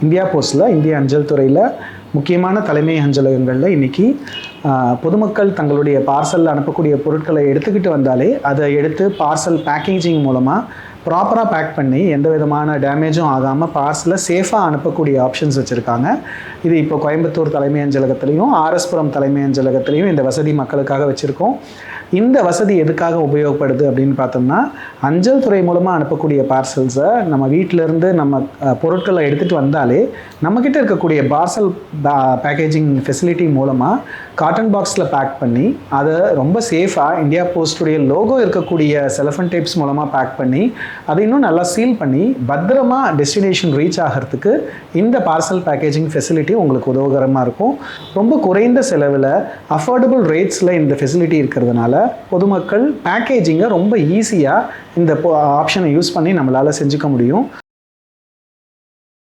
India போஸ்ட்டில் இந்திய அஞ்சல் துறையில் முக்கியமான தலைமை அஞ்சலகங்களில் இன்றைக்கி பொதுமக்கள் தங்களுடைய பார்சலில் அனுப்பக்கூடிய பொருட்களை எடுத்துக்கிட்டு வந்தாலே அதை எடுத்து பார்சல் பேக்கேஜிங் மூலமாக ப்ராப்பராக பேக் பண்ணி எந்த விதமான டேமேஜும் ஆகாமல் பார்சலை சேஃபாக அனுப்பக்கூடிய ஆப்ஷன்ஸ் வச்சுருக்காங்க. இது இப்போ கோயம்புத்தூர் தலைமை அஞ்சலகத்திலையும் ஆர்எஸ்புரம் தலைமை அஞ்சலகத்திலையும் இந்த வசதி மக்களுக்காக வச்சுருக்கோம். இந்த வசதி எதுக்காக உபயோகப்படுது அப்படின்னு பார்த்தோம்னா அஞ்சல் துறை மூலமாக அனுப்பக்கூடிய பார்சல்ஸை நம்ம வீட்டிலேருந்து நம்ம பொருட்களை எடுத்துகிட்டு வந்தாலே நம்மக்கிட்ட இருக்கக்கூடிய பார்சல் பேக்கேஜிங் ஃபெசிலிட்டி மூலமாக காட்டன் பாக்ஸில் பேக் பண்ணி அதை ரொம்ப சேஃபாக இந்தியா போஸ்டுடைய லோகோ இருக்கக்கூடிய செலஃபன் டேப்ஸ் மூலமாக பேக் பண்ணி அதை இன்னும் நல்லா சீல் பண்ணி பத்திரமா டெஸ்டினேஷன் ரீச் ஆகிறதுக்கு இந்த பார்சல் பேக்கேஜிங் ஃபெசிலிட்டி உங்களுக்கு உதவகரமாக இருக்கும். ரொம்ப குறைந்த செலவில் அஃபோர்டபுள் ரேட்ஸில் இந்த ஃபெசிலிட்டி இருக்கிறதுனால பொதுமக்கள் பேக்கேஜிங்கை ரொம்ப ஈஸியாக இந்த ஆப்ஷனை யூஸ் பண்ணி நம்மளால் செஞ்சுக்க முடியும்.